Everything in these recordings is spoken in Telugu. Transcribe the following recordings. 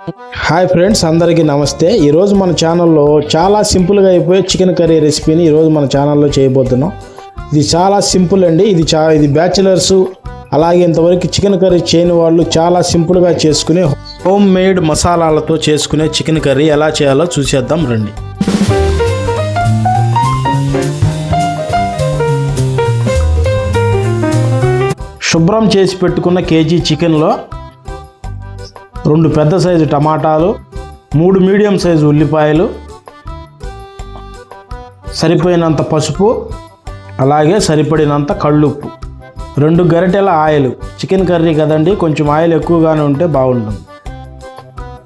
హాయ్ ఫ్రెండ్స్ అందరికీ నమస్తే. ఈరోజు మన ఛానల్లో చాలా సింపుల్గా అయిపోయే చికెన్ కర్రీ రెసిపీని ఈరోజు మన ఛానల్లో చేయబోతున్నాం. ఇది చాలా సింపుల్ అండి. ఇది చా ఇది బ్యాచిలర్స్ అలాగే ఇంతవరకు చికెన్ కర్రీ చేయని వాళ్ళు చాలా సింపుల్గా చేసుకునే హోమ్ మేడ్ మసాలాలతో చేసుకునే చికెన్ కర్రీ ఎలా చేయాలో చూసేద్దాం రండి. శుభ్రం చేసి పెట్టుకున్న కేజీ చికెన్లో రెండు పెద్ద సైజు టమాటాలు మూడు మీడియం సైజు ఉల్లిపాయలు సరిపోయినంత పసుపు అలాగే సరిపడినంత కళ్ళుప్పు. రెండు గరిటెల ఆయిల్. చికెన్ కర్రీ కదండి కొంచెం ఆయిల్ ఎక్కువగానే ఉంటే బాగుంటుంది.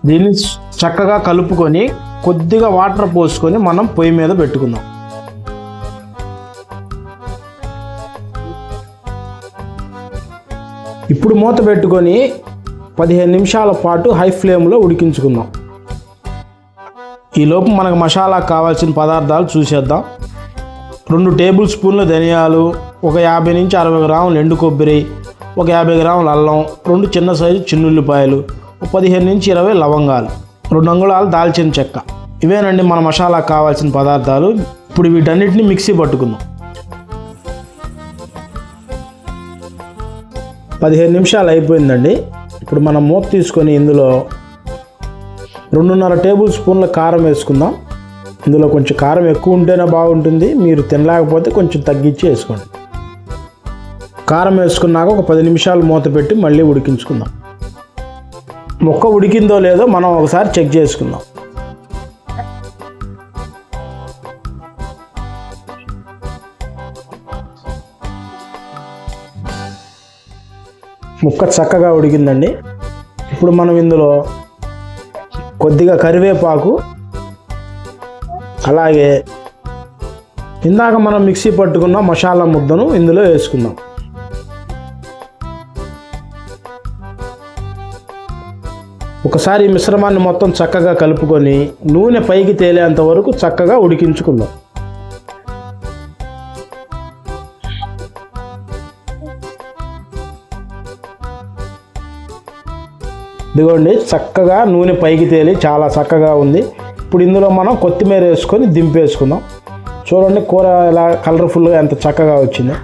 దీన్ని చక్కగా కలుపుకొని కొద్దిగా వాటర్ పోసుకొని మనం పొయ్యి మీద పెట్టుకుందాం. ఇప్పుడు మూత పెట్టుకొని పదిహేను నిమిషాల పాటు హై ఫ్లేమ్లో ఉడికించుకుందాం. ఈలోపు మనకు మసాలా కావాల్సిన పదార్థాలు చూసేద్దాం. రెండు టేబుల్ స్పూన్ల ధనియాలు ఒక యాభై నుంచి అరవై గ్రాములు ఎండు కొబ్బరి ఒక యాభై గ్రాముల అల్లం రెండు చిన్న సైజు చిన్నుల్లిపాయలు పదిహేను నుంచి ఇరవై లవంగాలు రెండు అంగుళాలు దాల్చిన చెక్క. ఇవేనండి మన మసాలా కావాల్సిన పదార్థాలు. ఇప్పుడు వీటన్నిటిని మిక్సీ పట్టుకుందాం. పదిహేను నిమిషాలు అయిపోయిందండి. ఇప్పుడు మనం మూత తీసుకొని ఇందులో రెండున్నర టేబుల్ స్పూన్ల కారం వేసుకుందాం. ఇందులో కొంచెం కారం ఎక్కువ ఉంటేనే బాగుంటుంది. మీరు తినలేకపోతే కొంచెం తగ్గించి వేసుకోండి. కారం వేసుకున్నాక ఒక పది నిమిషాలు మూత పెట్టి మళ్ళీ ఉడికించుకుందాం. మొక్క ఉడికిందో లేదో మనం ఒకసారి చెక్ చేసుకుందాం. ముక్క చక్కగా ఉడికిందండి. ఇప్పుడు మనం ఇందులో కొద్దిగా కరివేపాకు అలాగే ఇందాక మనం మిక్సీ పట్టుకున్న మసాలా ముద్దను ఇందులో వేసుకుందాం. ఒకసారి మిశ్రమాన్ని మొత్తం చక్కగా కలుపుకొని నూనె పైకి తేలేంత వరకు చక్కగా ఉడికించుకుందాం. ఇదిగోండి చక్కగా నూనె పైకి తేలి చాలా చక్కగా ఉంది. ఇప్పుడు ఇందులో మనం కొత్తిమీర వేసుకొని దింపేసుకుందాం. చూడండి కూర ఎలా కలర్ఫుల్గా ఎంత చక్కగా వచ్చిందో.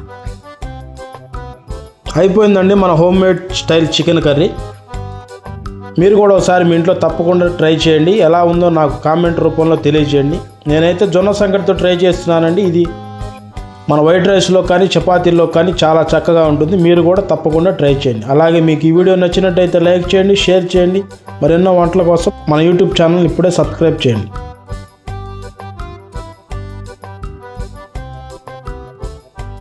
అయిపోయిందండి మన home made style chicken curry మీరు కూడా ఒకసారి మీ ఇంట్లో తప్పకుండా ట్రై చేయండి. ఎలా ఉందో నాకు కామెంట్ రూపంలో తెలియజేయండి. నేనైతే జొన్న సంగటితో ట్రై చేస్తున్నానండి. ఇది మన వైట్ రైస్లో కానీ చపాతీల్లో కానీ చాలా చక్కగా ఉంటుంది. మీరు కూడా తప్పకుండా ట్రై చేయండి. అలాగే మీకు ఈ వీడియో నచ్చినట్టయితే లైక్ చేయండి షేర్ చేయండి. మరెన్నో వంటల కోసం మన యూట్యూబ్ ఛానల్ ఇప్పుడే సబ్స్క్రైబ్ చేయండి.